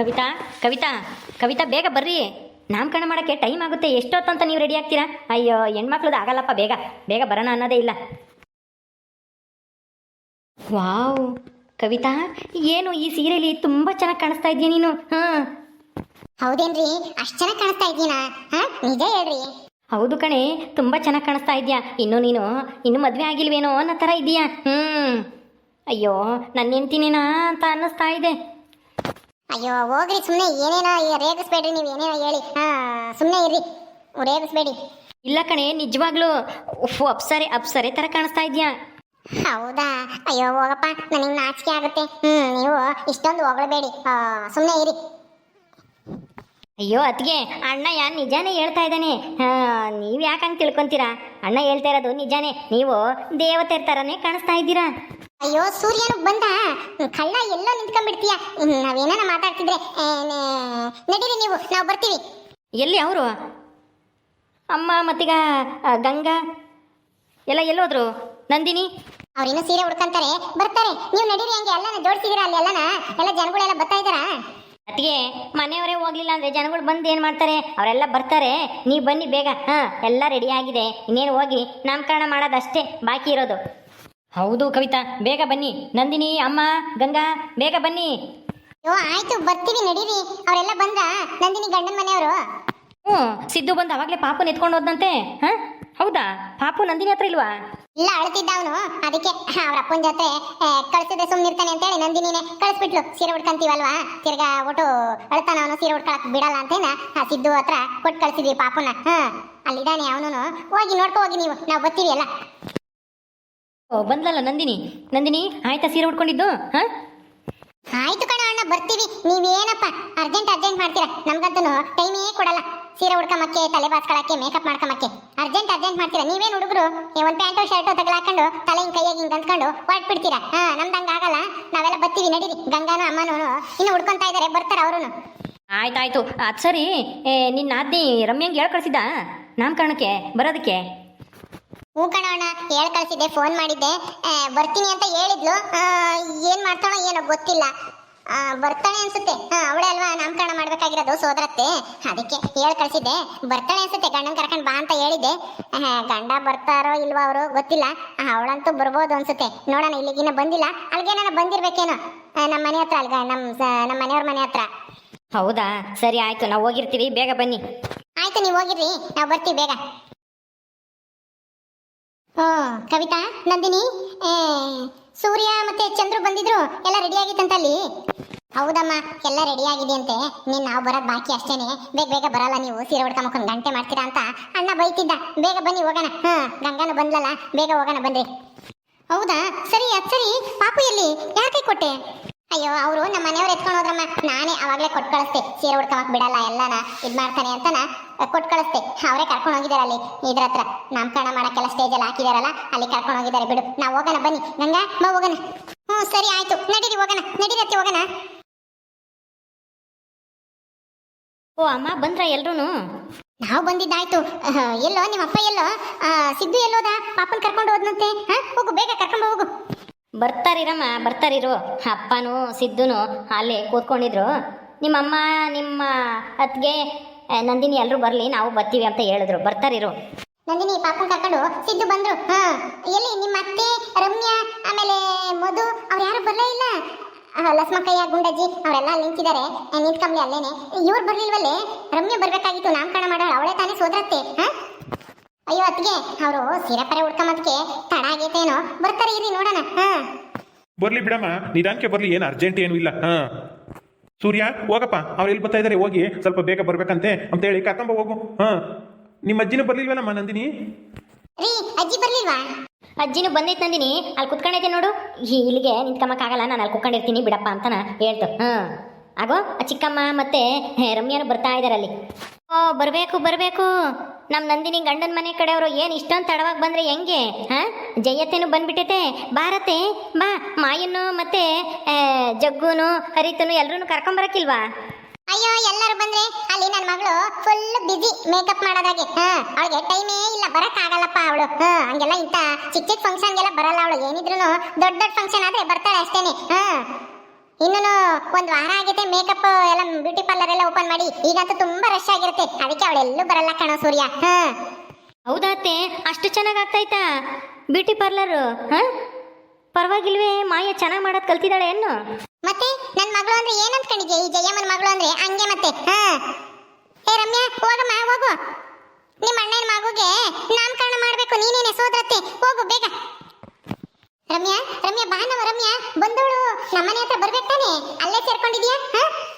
ಕವಿತಾ ಕವಿತಾ ಕವಿತಾ ಬೇಗ ಬರ್ರಿ. ನಾಮಕರಣ ಮಾಡೋಕ್ಕೆ ಟೈಮ್ ಆಗುತ್ತೆ. ಎಷ್ಟೊತ್ತಂತ ನೀವು ರೆಡಿ ಆಗ್ತೀರಾ? ಅಯ್ಯೋ ಹೆಣ್ಮಕ್ಳದ್ದು ಆಗಲ್ಲಪ್ಪ ಬೇಗ. ಬೇಗ ಬರೋಣ ಅನ್ನೋದೇ ಇಲ್ಲ. ವಾವ್. ಕವಿತಾ ಏನು ಈ ಸೀರೆಯಲ್ಲಿ ತುಂಬ ಚೆನ್ನಾಗಿ ಕಾಣಿಸ್ತಾ ಇದೀಯ ನೀನು? ಹಾಂ. ಹೌದೇನ್ರಿ? ಅಷ್ಟು ಚೆನ್ನಾಗಿ ಕಾಣಿಸ್ತಾ ಇದ್ದೀನಾ? ಹಾಂ? ನಿಜ ಹೇಳ್ರಿ. ಹೌದು ಕಣೆ ತುಂಬ ಚೆನ್ನಾಗಿ ಕಾಣಿಸ್ತಾ ಇದೆಯಾ ಇನ್ನು ನೀನು ಇನ್ನು ಮದುವೆ ಆಗಿಲ್ವೇನೋ ಅನ್ನೋ ಥರ ಇದೆಯಾ ಹ್ಞೂ ಅಯ್ಯೋ ನನ್ನ ಹೆಂಡ್ತಿನೇನಾ ಅಂತ ಅನ್ನಿಸ್ತಾ ಇದೆ. ಅಯ್ಯೋ ಹೋಗ್ರಿ ಸುಮ್ಮನೆ ಏನೇನೋ ರೇಗಿಸ್ಬೇಡ್ರಿ ನೀವು ಏನೇನೋ ಹೇಳಿ. ಹಾ ಸುಮ್ಮನೆ ಇರ್ರಿ. ರೇಗಿಸ್ಬೇಡಿ. ಇಲ್ಲ ಕಣೆ ನಿಜವಾಗ್ಲೂ ಉಫ್ ಅಪ್ಸರೆ ಅಪ್ಸರೆ ಥರ ಕಾಣಿಸ್ತಾ ಇದೆಯಾ? ಹೌದಾ? ಅಯ್ಯೋ ಹೋಗಪ್ಪ ನನಗೆ ನಾಚಿಕೆ ಆಗುತ್ತೆ. ಹ್ಮ್ ನೀವು ಇಷ್ಟೊಂದು ಹೊಗಳಬೇಡಿ. ಸುಮ್ಮನೆ ಇರಿ. ಅಯ್ಯೋ ಅತ್ಗೆ ಅಣ್ಣ ಯಾ ನಿಜಾನೇ ಹೇಳ್ತಾ ಇದ್ದಾನೆ. ನೀವು ಯಾಕೆ ಹಂಗೆ ತಿಳ್ಕೊಂತೀರಾ? ಅಣ್ಣ ಹೇಳ್ತಾ ಇರೋದು ನಿಜಾನೇ. ನೀವು ದೇವತೆ ಥರನೇ ಕಾಣಿಸ್ತಾ ಇದ್ದೀರಾ. ಅಯ್ಯೋ ಸೂರ್ಯನು ಬಂದ. ಕಳ್ಳ ಎಲ್ಲೋ ನಿಂತ್ಕೊಂಡ್ಬಿಡ್ತೀಯ. ನಾವೇನಾನ ಮಾತಾಡ್ತಿದ್ರೆ ನಡೀರಿ ನೀವು ನಾವು ಬರ್ತೀವಿ. ಎಲ್ಲಿ ಅವರು? ಅಮ್ಮ ಮತ್ತೀಗ ಗಂಗಾ? ಎಲ್ಲ ಎಲ್ಲೋದ್ರು? ನಂದಿನಿ? ಅವ್ರಿನ್ನೂ ಸೀರೆ ಹುಡ್ಕಂತಾರೆ ಬರ್ತಾರೆ. ನೀವು ನಡೀರಿ ಹಂಗೆ ಎಲ್ಲನ ಜೋಡಿಸಿದಿರ ಅಲ್ಲಿ ಎಲ್ಲನ? ಎಲ್ಲ ಜನಗಳೆಲ್ಲ ಬರ್ತಾ ಇದಾರ ಅದಕ್ಕೆ ಮನೆಯವರೇ ಹೋಗ್ಲಿಲ್ಲ ಅಂದ್ರೆ ಜನಗಳು ಬಂದು ಏನು ಮಾಡ್ತಾರೆ? ಅವರೆಲ್ಲ ಬರ್ತಾರೆ. ನೀವು ಬನ್ನಿ ಬೇಗ. ಹಾ ಎಲ್ಲ ರೆಡಿ ಆಗಿದೆ. ಇನ್ನೇನು ಹೋಗಿ ನಾಮಕರಣ ಮಾಡೋದಷ್ಟೇ ಬಾಕಿ ಇರೋದು. ಹೌದು ಕವಿತಾ ಬೇಗ ಬನ್ನಿ. ನಂದಿನಿ ಅಮ್ಮ ಗಂಗಾ ಬೇಗ ಬನ್ನಿ. ಯೋ ಆಯ್ತು ಬರ್ತೀವಿ ನಡೀರಿ. ಅವರೆಲ್ಲ ಬಂದ ನಂದಿನಿ ಗಂಡನ ಮನೆಯವರು? ಹ್ಞೂ ಸಿದ್ದು ಬಂದ ಅವಾಗಲೇ ಪಾಪು ಎತ್ಕೊಂಡು ಹೋದಂತೆ ಹಾಂ? ಹೌದಾ? ಪಾಪು ನಂದಿನಿ ಹತ್ರ ಇಲ್ವಾ? ಇಲ್ಲ ಅಳ್ತಿದ್ದ ಅವನು. ಅದಕ್ಕೆ ಅವ್ರ ಅಪ್ಪನ ಜೊತೆ ಕಳ್ಸಿದ್ರೆ ಸುಮ್ಮನಿರ್ತಾನೆ ಅಂತೇಳಿ ನಂದಿನಿನೇ ಕಳಿಸ್ಬಿಟ್ಲು. ಸೀರೆ ಉಡ್ಕಂತೀವಲ್ವಾ ತಿರ್ಗಾ ಒಟ್ಟು ಅಳ್ತಾನ ಅವನು ಸೀರೆ ಉಡ್ಕೊಳಕ್ ಬಿಡಲ್ಲ ಅಂತೇನ? ಆ ಸಿದ್ದು ಹತ್ರ ಕೊಟ್ಟು ಕಳ್ಸಿದ್ವಿ ಪಾಪುನ. ಹಾ ಅಲ್ಲಿದ್ದಾನೆ ಅವನು ಹೋಗಿ ನೋಡ್ಕೊ ಹೋಗಿ ನೀವು. ನಾವು ಬರ್ತೀವಿ ಎಲ್ಲ. ಓ ಬಂದ್ಲಲ್ಲ ನಂದಿನಿ? ನಂದಿನಿ ಆಯ್ತಾ ಸೀರೆ ಉಟ್ಕೊಂಡಿದ್ದು? ಹಾಂ? ಆಯ್ತು ಕಣ ಅಣ್ಣ ಬರ್ತೀವಿ. ನೀವೇನಪ್ಪ ಅರ್ಜೆಂಟ್ ಅರ್ಜೆಂಟ್ ಮಾಡ್ತೀರಾ? ನಮ್ಗಂತೂ ಟೈಮೇ ಕೊಡಲ್ಲ. ಸೀರೆ ಉಡ್ಕಮಕ್ಕೆ ತಲೆ ಬಾಚ್ಕೊಳಕ್ಕೆ ಮೇಕಪ್ ಮಾಡ್ಕೊಂಬಕ್ಕೆ ಅರ್ಜೆಂಟ್ ಅರ್ಜೆಂಟ್ ಮಾಡ್ತೀರಾ? ನೀವೇನು ಹುಡುಗರು? ಒಂದು ಪ್ಯಾಂಟು ಶರ್ಟು ತಗಲಾಕೊಂಡು ತಲೆ ಹಿಂಗ್ ಕೈಯಾಗಿ ಹಿಂಗ್ ಅಂದ್ಕೊಂಡು ಹೊರಟ್ಬಿಡ್ತೀರಾ? ಹಾ ನಮ್ದು ಹಂಗ್ ಆಗಲ್ಲ. ನಾವೆಲ್ಲ ಬರ್ತೀವಿ ನಡೀರಿ. ಗಂಗಾನು ಅಮ್ಮನೂ ಇನ್ನು ಹುಡ್ಕೊಂತ ಇದಾರೆ ಬರ್ತಾರೆ ಅವರು ಆಯ್ತಾಯ್ತು. ಅದು ಸರಿ. ನಿನ್ನ ಆದ್ನಿ ರಮ್ಯಂಗೆ ಹೇಳ್ ನಾನ್ ನಾಮಕರಣಕ್ಕೆ ಬರೋದಕ್ಕೆ? ಹ್ಞೂ ಕಣ ಅಣ್ಣ ಹೇಳ್ ಕಳ್ಸಿದ್ದೆ ಫೋನ್ ಮಾಡಿದ್ದೆ. ಬರ್ತೀನಿ ಅಂತ ಹೇಳಿದ್ಲು. ಏನ್ ಮಾಡ್ತಾಳೋ ಏನೋ ಗೊತ್ತಿಲ್ಲ. ಆ, ಬರ್ತಾಳೆ ಅನ್ಸುತ್ತೆ. ಅವಳೇ ಅಲ್ವಾ ನಾಮಕರಣ ಮಾಡ್ಬೇಕಾಗಿರೋದು ಸೋದರತ್ತೆ? ಅದಕ್ಕೆ ಹೇಳ್ ಕಳ್ಸಿದೆ ಬರ್ತಾಳೆ ಅನ್ಸುತ್ತೆ ಗಂಡನ ಕರ್ಕೊಂಡು ಬಾ ಅಂತ ಹೇಳಿದ್ದೆ. ಗಂಡ ಬರ್ತಾರೋ ಇಲ್ವಾ ಅವರು ಗೊತ್ತಿಲ್ಲ. ಅವಳಂತೂ ಬರ್ಬೋದು ಅನ್ಸುತ್ತೆ. ನೋಡೋಣ ಇಲ್ಲಿಗಿನ್ನ ಬಂದಿಲ್ಲ. ಅಲ್ಲಿಗೇನ ಬಂದಿರ್ಬೇಕೇನೋ? ನಮ್ಮ ಮನೆ ಹತ್ರ ಅಲ್ಗ ನಮ್ಮ ನಮ್ಮ ಮನೆಯವ್ರ ಮನೆ ಹತ್ರ. ಹೌದಾ? ಸರಿ ಆಯ್ತು. ನಾವು ಹೋಗಿರ್ತೀವಿ. ಬೇಗ ಬನ್ನಿ. ಆಯ್ತು ನೀವು ಹೋಗಿರಿ ನಾವು ಬರ್ತೀವಿ ಬೇಗ. ಕವಿತಾ, ನಂದಿನಿ ಸೂರ್ಯ ಮತ್ತೆ ಚಂದ್ರು ಬಂದಿದ್ರು, ಎಲ್ಲ ರೆಡಿ ಆಗಿತ್ತಂತ ಅಲ್ಲಿ ಹೌದಮ್ಮ, ಎಲ್ಲ ರೆಡಿ ಆಗಿದೆ ಅಂತೆ ನೀನ್ ನಾವು ಬರೋದು ಬಾಕಿ ಅಷ್ಟೇನೆ. ಬೇಗ ಬೇಗ ಬರಲ್ಲ ನೀವು, ಸೀರೆ ಉಡ್ಕೊಂಬಕೊಂಡು ಗಂಟೆ ಮಾಡ್ತೀರಾ ಅಂತ ಅಣ್ಣ ಬೈತಿದ್ದ. ಬೇಗ ಬನ್ನಿ, ಹೋಗೋಣ. ಹ ಗಂಗಾನು ಬಂದ್ಲಲ್ಲ, ಬೇಗ ಹೋಗೋಣ ಬನ್ರಿ. ಹೌದಾ? ಸರಿ, ಅದ್ ಸರಿ. ಪಾಪು ಎಲ್ಲಿ? ಯಾಕೆ ಕೊಟ್ಟೆ? ಅಯ್ಯೋ, ಅವರು ನಮ್ಮ ಮನೆಯವ್ರು ಅವಾಗಲೇ ಕೊಟ್ಟು ಕಳಿಸ್ತೆ. ಸೀರೆ ಉಡ್ಕೊಂಬಕ್ ಬಿಡಲ್ಲ ಎಲ್ಲಾನ ಇದು ಮಾಡ್ತಾನೆ ಅಂತನ ಕೊಟ್ಟು ಕಳಿಸ್ತೆ. ಅವರೇ ಕರ್ಕೊಂಡು ಹೋಗಿದ್ದಾರೆ ಅಲ್ಲಿ ಇದ್ರ ಹತ್ರ. ನಾಮಕರಣ ಮಾಡಕ್ಕೆಲ್ಲ ಸ್ಟೇಜ್ ಅಲ್ಲಿ ಹಾಕಿದಾರಲ್ಲ ಅಲ್ಲಿ ಕರ್ಕೊಂಡು ಹೋಗಿದ್ದಾರೆ ಬಿಡು. ನಾವು ಹೋಗೋಣ ಬನ್ನಿ. ಗಂಗಾ ಬಾ ಹೋಗೋಣ. ಹ್ಞೂ ಸರಿ ಆಯ್ತು. ನಡೀರಿ ಹೋಗೋಣ. ನಡೀರತ್ತಿ ಹೋಗೋಣ. ಓ ಅಮ್ಮ ಬಂದ್ರ ಎಲ್ರೂ ನಾವು ಬಂದಿದ್ದಾಯ್ತು. ಎಲ್ಲೋ ನಿಮ್ಮ ಅಪ್ಪ ಎಲ್ಲೋ ಸಿದ್ದು ಎಲ್ಲೋದ? ಪಾಪನ್ ಕರ್ಕೊಂಡು ಹೋದ್ನಂತೆ. ಹೋಗು ಬೇಗ ಕರ್ಕೊಂಡು ಹೋಗು. ಬರ್ತಾರಿರಮ್ಮ ಬರ್ತಾರಿರು. ಅಪ್ಪನೂ ಸಿದ್ದುನು ಅಲ್ಲೇ ಕೂತ್ಕೊಂಡಿದ್ರು. ನಿಮ್ಮಮ್ಮ ನಿಮ್ಮ ಅತ್ತಿಗೆ ನಂದಿನಿ ಎಲ್ಲರೂ ಬರಲಿ ನಾವು ಬರ್ತೀವಿ ಅಂತ ಹೇಳಿದ್ರು. ಬರ್ತಾರಿರು ನಂದಿನಿ ಪಾಪನ್ ಕರ್ಕೊಂಡು ಸಿದ್ದು ಬಂದ್ರು. ಹಾ. ಎಲ್ಲಿ? ನಿಮ್ಮ ಅತ್ತೆ ರಮ್ಯಾ ಆಮೇಲೆ ಮಧು ಅವ್ರು ಯಾರು ಬರಲೇ ಇಲ್ಲ? ಆ, ಲಸ್ಮಕ್ಕಯ್ಯ ಗುಂಡಜ್ಜಿ ಅವರೆಲ್ಲ ನಿಂತಿದ್ದಾರೆ. ನಿಂತ್ಕೊಂಬ್ಲಿ ಅಲ್ಲೇನೆ. ಇವ್ರು ಬರ್ಲಿಲ್ವಲ್ಲೇ? ರಮ್ಯಾ ಬರ್ಬೇಕಾಗಿತ್ತು ನಾಮಕರಣ ಮಾಡೋಳು ಅವಳೇ ತಾನೇ ಸೋದ್ರತ್ತೆ. ಹಾ? ಅಯ್ಯೋ ಅತ್ತಿಗೆ ಅವರು ಸೀರೆ ಪರೆ ಉಡ್ಕೊಂಬದಕ್ಕೆ ತಡ ಆಗೈತೇನೋ. ಬರ್ತಾರೆ ಇರಿ ನೋಡೋಣ. ಹಾ. ಬರ್ಲಿ ಬಿಡಮ್ಮ. ನಿಧಾನಕ್ಕೆ ಬರ್ಲಿ. ಏನು ಅರ್ಜೆಂಟ್ ಏನು ಇಲ್ಲ. ಹಾ. ಸೂರ್ಯ, ಹೋಗಪ್ಪ. ಅವ್ರು ಎಲ್ಲಿ ಬರ್ತಾ ಇದ್ದಾರೆ ಹೋಗಿ. ಸ್ವಲ್ಪ ಬೇಗ ಬರ್ಬೇಕಂತೆ. ಅಂತೇಳಿ ಕರ್ಕೊಂಬ ಹೋಗು. ಹಾ. ನಿಮ್ಮ ಅಜ್ಜಿನೂ ಬರ್ಲಿಲ್ವಲ್ಲಮ್ಮ ನಂದಿನಿ? ರೀ, ಅಜ್ಜಿ ಬರ್ಲಿಲ್ವಾ? ಅಜ್ಜಿನೂ ಬಂದೈತೆ ನಂದಿನಿ. ಅಲ್ಲಿ ಕುತ್ಕೊಂಡೈತೆ ನೋಡು. ಇಲ್ಲಿಗೆ ನಿಂತ್ಕೊಂಬಕ್ಕಾಗಲ್ಲ ನಾನು ಅಲ್ಲಿ ಕುತ್ಕೊಂಡಿರ್ತೀನಿ. ಬಿಡಪ್ಪ ಅಂತನ ಹೇಳ್ತು. ಹಾಂ. ಆಗೋ, ಆ ಚಿಕ್ಕಮ್ಮ ಮತ್ತೆ ರಮ್ಯಾನು ಬರ್ತಾ ಇದಾರೆ ಅಲ್ಲಿ. ಓ, ಬರಬೇಕು ಬರಬೇಕು. ನಮ್ಮ ನಂದಿನಿ ಗಂಡನ ಮನೆ ಕಡೆಯವರು ಏನು ಇಷ್ಟೊಂದು ತಡವಾಗಿ ಬಂದ್ರೆ ಹೆಂಗೆ? ಹಾಂ? ಜಯತ್ತೇನು ಬಂದ್ಬಿಟ್ಟೈತೆ. ಭಾರತೆ, ಬಾ ಮಾಯನ್ನು ಮತ್ತೆ ಜಗ್ಗುನು, ಹರಿತನು ಎಲ್ಲರೂ ಕರ್ಕೊಂಬರಕ್ಕಿಲ್ವಾ ಅಯ್ಯೋ, ಎಲ್ಲರೂ ಬಂದ್ರೆ ಅಲ್ಲಿ ನನ್ನ ಮಗಳು ಫುಲ್ ಬಿಜಿ ಮೇಕಪ್ ಮಾಡೋದಾಗಿ. ಹಾ, ಅವಳಿಗೆ ಟೈಮೇ ಇಲ್ಲ ಬರಕ್ ಆಗಲ್ಲಪ್ಪ ಅವಳು. ಹಾ, ಹಂಗೆಲ್ಲ ಇಂತ ಚಿಕ್ಕ ಚಿಕ್ಕ ಫಂಕ್ಷನ್ಗೆಲ್ಲ ಬರಲ್ಲ ಅವಳು. ಏನಿದ್ರು ದೊಡ್ಡ ದೊಡ್ಡ ಫಂಕ್ಷನ್ ಆದ್ರೆ ಬರ್ತಾಳೆ ಅಷ್ಟೇನೆ. ಹಾ ಇನ್ನೂ ಒಂದು ವಾರ ಆಗಿದೆ ಮೇಕಪ್ ಎಲ್ಲ ಬ್ಯೂಟಿ ಪಾರ್ಲರ್ ಎಲ್ಲ ಓಪನ್ ಮಾಡಿ. ಈಗಂತೂ ತುಂಬಾ ರಶ್ ಆಗಿರುತ್ತೆ. ಅದಕ್ಕೆ ಅವಳೆಲ್ಲೂ ಬರಲ್ಲ ಕಣೋ ಸೂರ್ಯ. ಹಾ. ಹೌದಾತೆ ಅಷ್ಟು ಚೆನ್ನಾಗಿ ಬ್ಯೂಟಿ ಪಾರ್ಲರ್, ಹಾಂ? ಪರವಾಗಿಲ್ವೇ, ಮಾಯ ಚೆನ್ನಾಗಿ ಮಾಡೋದು ಕಲ್ತಿದ್ದಾಳೆ ಏನು ಮತ್ತೆ ನನ್ನ ಮಗಳು ಅಂದ್ರೆ ಏನ್ ಅನ್ಕೊಂಡಿದ್ಯಾ ಈ ಜಯಮ್ಮನ ಮಗಳು ಅಂದ್ರೆ ಹಂಗೆ ಮತ್ತೆ, ಹಾ? ಏ ರಮ್ಯಾ, ಹೋಗಮ್ಮ, ಹೋಗು. ನಿಮ್ಮ ಅಣ್ಣನ ಮಗುಗೆ ನಾಮಕರಣ ಮಾಡಬೇಕು, ನೀನೇನೆ ಸೋದರತ್ತೆ. ಹೋಗು, ಬೇಗ. ರಮ್ಯಾ ರಮ್ಯಾ, ಬಾ ನಮ್ಮ ರಮ್ಯಾ. ಬಂದವಳು ನಮ್ಮನೆ ಹತ್ರ ಬರ್ಬೇಕಾನೆ ಅಲ್ಲೇ ಸೇರ್ಕೊಂಡಿದ್ಯಾ, ಹಾ?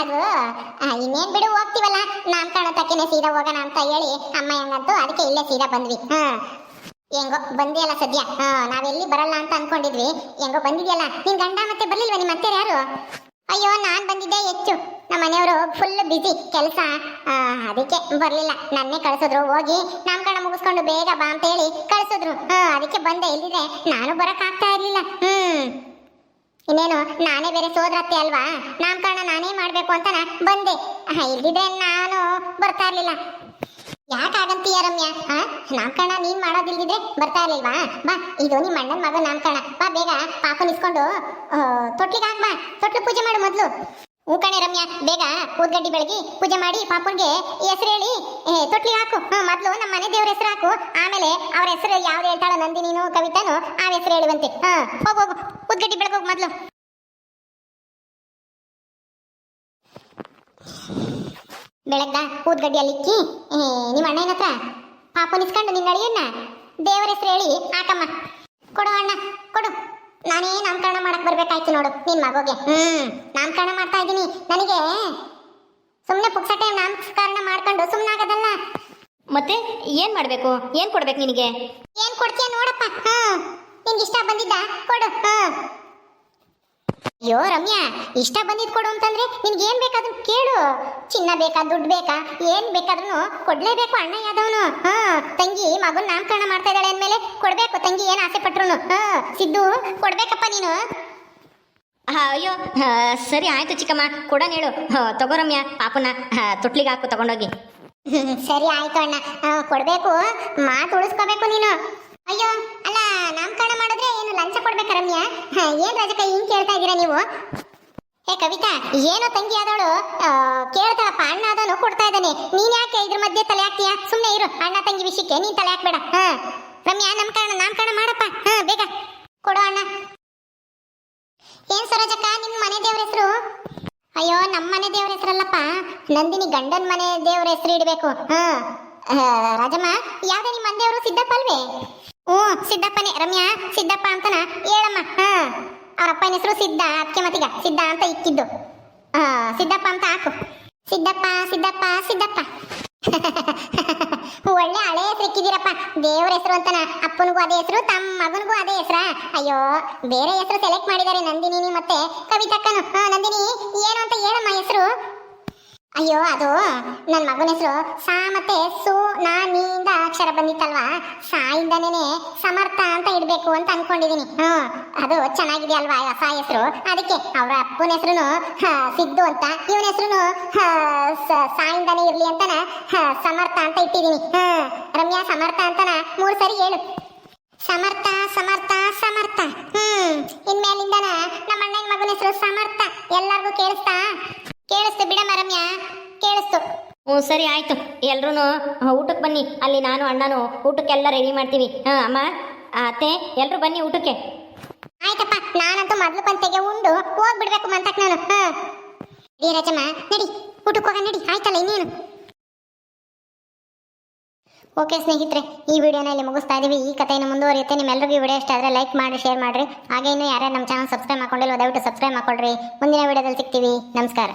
ಅದು ಇನ್ನೇನ್ ಬಿಡು, ಹೋಗ್ತೀವಲ್ಲ? ನಾಮಕರಣ ತಕ್ಕೇನೆ ಸೀದಾ ಹೋಗೋಣ ಅಂತ ಹೇಳಿ ಅಮ್ಮ ಹೆಂಗಂತು ಅದಕ್ಕೆ ಇಲ್ಲೇ ಸೀದಾ ಬಂದ್ವಿ. ಹಾ. ಹೆಂಗೋ, ಬಂದಿಯಲ್ಲ ಸದ್ಯ? ಹಾ ನಾವೆಲ್ಲಿ ಬರಲ್ಲ ಅಂತ ಅನ್ಕೊಂಡಿದ್ವಿ. ಹೆಂಗೋ, ಬಂದಿದ್ಯಲ್ಲ? ನಿನ್ ಗಂಡ ಮತ್ತೆ ಬರ್ಲಿಲ್ವ? ನಿಮ್ಮ ಅತ್ತೆ ಯಾರು? ಅಯ್ಯೋ, ನಾನ್ ಬಂದಿದ್ದೆ ಹೆಚ್ಚು. ನಮ್ಮ ಮನೆಯವರು ಫುಲ್ ಬಿಸಿ ಕೆಲಸ ಅದಕ್ಕೆ ಬರ್ಲಿಲ್ಲ. ನನ್ನೇ ಕಳ್ಸಿದ್ರು. ಹೋಗಿ ನಾಮಕರಣ ಮುಗಿಸ್ಕೊಂಡು ಬೇಗ ಬಾ ಅಂತ ಹೇಳಿ ಕಳ್ಸಿದ್ರು. ಹಾ, ಅದಕ್ಕೆ ಬಂದೆ. ಇಲ್ಲಿದೆ ನಾನು ಬರಕ್ ಆಗ್ತಾ ಇರ್ಲಿಲ್ಲ. ಹ್ಮ್. ಇನ್ನೇನು, ನಾನೇ ಬೇರೆ ಸೋದ್ರತ್ತೆ ಅಲ್ವಾ? ನಾಮಕರಣ ನಾನೇ ಮಾಡ್ಬೇಕು ಅಂತ ಬಂದೆ. ಇಲ್ದಿದ್ರೆ ನಾನು ಬರ್ತಾ ಇರ್ಲಿಲ್ಲ. ಯಾಕಾಗಂತೀಯ ರಮ್ಯ? ಹಾ ನಾಮಕರಣ ನೀನ್ ಮಾಡೋದಿಲ್ದಿದ್ರೆ ಬರ್ತಾ ಇರ್ಲಿಲ್ವಾ? ಬಾ, ಇದು ನಿಮ್ಮ ಅಣ್ಣನ ಮಗ ನಾಮಕರಣ. ಬಾ, ಬೇಗ ಪಾಪ ನಿಸ್ಕೊಂಡು ತೊಟ್ಲಿಗೆ ಹಾಕ್ಬಾ ತೊಟ್ಲು ಪೂಜೆ ಮಾಡು ಮೊದ್ಲು. ಹೂ ರಮ್ಯಾ ಬೇಗ ಊದ್ಗಡ್ಡಿ ಬೆಳಗಿ ಪೂಜೆ ಮಾಡಿ ಪಾಪುನ್ಗೆ ಹೆಸರು ಹೇಳಿ. ತೊಟ್ಲಿ ಹಾಕು. ಮೊದ್ಲು ನಮ್ಮ ಮನೆ ದೇವ್ರ ಹೆಸರು ಹಾಕು. ಆಮೇಲೆ ಅವ್ರ ಹೆಸರು ಯಾವ್ದು ಹೇಳ್ತಾಳ ನಂದಿನೀನು ಕವಿತಾನು ಆ ಹೆಸರು ಹೇಳುವಂತೆ. ಹಾ ಹೋಗು ಹೋಗು. ಊದ್ಗಡ್ಡಿ ಬೆಳಗೋಗು ಮೊದ್ಲು. ಬೆಳಗ್ದ ಊದ್ಗಡ್ಡಿಯಲ್ಲಿ ಏ, ನಿಮ್ಮ ಅಣ್ಣನ ಹತ್ರ? ಪಾಪನ್ ಇಸ್ಕೊಂಡು ನಿನ್ನ ಅಳಿಯನ್ನ? ದೇವರ ಹೆಸರು ಹೇಳಿ ಹಾಕಮ್ಮ ಕೊಡು ಅಣ್ಣ ಕೊಡು. ನಾನೇ ನಾಮಕರಣ ಮಾಡಕ್ ಬರ್ಬೇಕಾಯ್ತು ನೋಡು ನಿನ್ ಮಗುಗೆ. ಹ್ಮ್ ನಾಮಕರಣ ಮಾಡ್ತಾ ಇದ್ದೀನಿ. ನನಗೆ ಸುಮ್ಮನೆ ಪುಕ್ಸಟೆ ನಾಮಕರಣ ಮಾಡ್ಕೊಂಡು ಸುಮ್ಮನಾಗದಲ್ಲ ಮತ್ತೆ ಏನು ಮಾಡಬೇಕು? ಏನು ಕೊಡ್ಬೇಕು ನಿನಗೆ? ಏನ್ ಕೊಡ್ತೀಯ ನೋಡಪ್ಪ. ಹ್ಮ್ ನಿನ್ಗೆ ಇಷ್ಟ ಬಂದಿದ್ದ ಕೊಡು. ಹಾ ಅಯ್ಯೋ ರಮ್ಯಾ ಇಷ್ಟ ಬಂದಿದ್ ಕೊಡು ಅಂತಂದ್ರೆ ನಿನ್ಗೆ ಏನ್ ಬೇಕಾದ್ರೂ ಕೇಳು. ಚಿನ್ನ ಬೇಕಾ ದುಡ್ಡು ಬೇಕಾ ಏನ್ ಬೇಕಾದ್ರೂ ಕೊಡ್ಲೇಬೇಕು ಅಣ್ಣ ಯಾದವನು. ಹಾ ತಂಗಿ ಮಗನ್ ನಾಮಕರಣ ಮಾಡ್ತಾ ಇದ್ದಾಳೆ ಅಂದ್ಮೇಲೆ ಕೊಡ್ಬೇಕು ತಂಗಿ ಏನ್ ಆಸೆ ಪಟ್ರು ಹಾ ಸಿದ್ದು ಕೊಡ್ಬೇಕಪ್ಪ ನೀನು. ಹಾ, ಅಯ್ಯೋ ಹಾ, ಸರಿ ಆಯ್ತು ಚಿಕ್ಕಮ್ಮ ಕೊಡೋಣ ಹೇಳು. ತಗೋ ರಮ್ಯಾ ಪಾಪನ ಹಾ, ತೊಟ್ಲಿಗೆ ಹಾಕು ತಗೊಂಡೋಗಿ. ಸರಿ ಆಯ್ತು ಅಣ್ಣ. ಕೊಡ್ಬೇಕು ಮಾತು ಉಳಿಸ್ಕೋಬೇಕು ನೀನು. ಅಯ್ಯೋ ಲಂಚ ಕೊಡ್ಬೇಕ ರಮ್ಯಾ ಏನ್ ರಜಕ ಹಿಂಗ್ ಕೇಳ್ತಾ ಇದೀರಾ ನೀವು? ಏ ಕವಿತಾ, ಏನೋ ತಂಗಿ ಆದವಳು ಕೇಳ್ತಾಳಪ್ಪ, ಅಣ್ಣ ಆದನು ಕೊಡ್ತಾ ಇದ್ದಾನೆ. ನೀನ್ ಯಾಕೆ ಇದ್ರ ಮಧ್ಯೆ ತಲೆ ಹಾಕ್ತೀಯಾ? ಸುಮ್ನೆ ಇರು, ಅಣ್ಣ ತಂಗಿ ವಿಷಯಕ್ಕೆ ನೀನ್ ತಲೆ ಹಾಕ್ಬೇಡ. ಹ, ರಮ್ಯಾ ನಾನ್ ನಾಮಕರಣ ಮಾಡಪ್ಪ. ಹ, ಬೇಗ ಕೊಡು ಅಣ್ಣ. ಏನ್ ಸರೋಜಕ್ಕ, ನಿಮ್ ಮನೆ ದೇವ್ರ ಹೆಸರು? ಅಯ್ಯೋ ನಮ್ಮ ಮನೆ ದೇವ್ರ ಹೆಸರಲ್ಲಪ್ಪ. ನಂದಿನಿ ಗಂಡನ ಮನೆ ದೇವ್ರ ಹೆಸರು ಇಡಬೇಕು. ಹಾ ರಾಜಮ್ಮ, ಯಾವ್ದೇ ನಿಮ್ಮ ಮನೆ ದೇವರು ಸಿದ್ದಪ್ಪ ಅಲ್ವೇ? ಹ್ಞೂ, ಸಿದ್ದಪ್ಪನೇ, ರಮ್ಯಾ, ಸಿದ್ದಪ್ಪ ಅಂತನ? ಹೇಳಮ್ಮ. ಹಾ. ಅವ್ರ ಅಪ್ಪನ ಹೆಸರು ಸಿದ್ಧ ಅದಕ್ಕೆ ಮತ್ತೀಗ ಸಿದ್ಧ ಅಂತ ಇಕ್ಕಿದ್ದು. ಸಿದ್ದಪ್ಪ ಅಂತ ಹಾಕು. ಸಿದ್ದಪ್ಪ ಸಿದ್ದಪ್ಪ ಸಿದ್ದಪ್ಪ. ಒಳ್ಳೆ ಹಳೆ ಹೆಸರು ಇಕ್ಕಿದ್ದೀರಪ್ಪ. ದೇವ್ರ ಹೆಸರು ಅಂತನ, ಅಪ್ಪನಿಗೂ ಅದೇ ಹೆಸರು, ತಮ್ಮ ಮಗನಿಗೂ ಅದೇ ಹೆಸರ. ಅಯ್ಯೋ, ಬೇರೆ ಹೆಸರು ಸೆಲೆಕ್ಟ್ ಮಾಡಿದ್ದಾರೆ ನಂದಿನಿ ಮತ್ತೆ ಕವಿತಕ್ಕನು. ನಂದಿನಿ, ಏನು ಅಂತ ಹೇಳಮ್ಮ ಹೆಸರು? ಅಯ್ಯೋ, ಅದು ನನ್ನ ಮಗನ ಹೆಸರು ಸಾ ಮತ್ತೆ ಸು, ನಾ ನೀಂದ ಅಕ್ಷರ ಬಂದಿತ್ತಲ್ವಾ? ಸಾ ಇಂದನೇ ಸಮರ್ಥ ಅಂತ ಇಡ್ಬೇಕು ಅಂತ ಅನ್ಕೊಂಡಿದೀನಿ. ಹ್ಮ್ ಅದು ಚೆನ್ನಾಗಿದೆ ಅಲ್ವಾ ಆ ಸಾ ಹೆಸರು? ಅದಕ್ಕೆ ಅವರ ಅಪ್ಪನ ಹೆಸರು ಸಿದ್ದು ಅಂತ, ಇವನ ಹೆಸರು ಸಾ ಇಂದನೇ ಇರ್ಲಿ ಅಂತನ ಸಮರ್ಥ ಅಂತ ಇಟ್ಟಿದೀನಿ. ಹ್ಮ್ ರಮ್ಯಾ, ಸಮರ್ಥ ಅಂತನ ಮೂರು ಸರಿ ಹೇಳು. ಸಮರ್ಥ ಸಮರ್ಥ ಸಮರ್ಥ. ಹ್ಮ್ ಇನ್ಮೇಲಿಂದನ ನಮ್ಮ ಅಣ್ಣನ ಮಗನ ಹೆಸರು ಸಮರ್ಥ. ಎಲ್ಲರಿಗೂ ಕೇಳಿಸ್ತಾ? ಕೇಳಿಸ್ತು ಬಿಡಮ್ಮ ಮರಮ್ಯ ಕೇಳಿಸ್ತು. ಹ್ಞೂ ಸರಿ ಆಯಿತು. ಎಲ್ರೂ ಊಟಕ್ಕೆ ಬನ್ನಿ. ಅಲ್ಲಿ ನಾನು ಅಣ್ಣನು ಊಟಕ್ಕೆಲ್ಲ ರೆಡಿ ಮಾಡ್ತೀವಿ. ಹಾಂ ಅಮ್ಮ ಅತ್ತೆ ಎಲ್ಲರೂ ಬನ್ನಿ ಊಟಕ್ಕೆ. ಆಯ್ತಪ್ಪ ನಾನಂತೂ ಮೊದಲು ಪಂತೆಗೆ ಉಂಡು. ಹೋಗ್ಬಿಡ್ಬೇಕು ಮಂತಕ್ ನಾನು. ಹಾಂ. ರಜಮ್ಮ ನಡಿ. ಊಟಕ್ಕೆ ಹೋಗ ನಡಿ. ಆಯ್ತಲ್ಲ ಇನ್ನೇನು? ಓಕೆ ಸ್ನೇಹಿತರೆ ಈ ವಿಡಿಯೋನ ಇಲ್ಲಿ ಮುಗಿಸ್ತಾ ಇದ್ದೀವಿ ಈ ಕಥೆಯನ್ನು ಮುಂದುವರಿಯುತ್ತೆ. ನಿಮ್ಮೆಲ್ಲರಿಗೂ ಈ ವಿಡಿಯೋ ಇಷ್ಟ ಆದರೆ ಲೈಕ್ ಮಾಡಿ ಶೇರ್ ಮಾಡಿರಿ. ಹಾಗೆ ಇನ್ನೂ ಯಾರ್ಯಾರು ನಮ್ಮ ಚಾನಲ್ ಸಬ್ಸ್ಕ್ರೈಬ್ ಮಾಡ್ಕೊಂಡಿಲ್ಲ ದಯವಿಟ್ಟು ಸಬ್ಸ್ಕ್ರೈಬ್ ಮಾಡ್ಕೊಳ್ರಿ. ಮುಂದಿನ ವಿಡಿಯೋದಲ್ಲಿ ಸಿಗ್ತೀವಿ. ನಮಸ್ಕಾರ.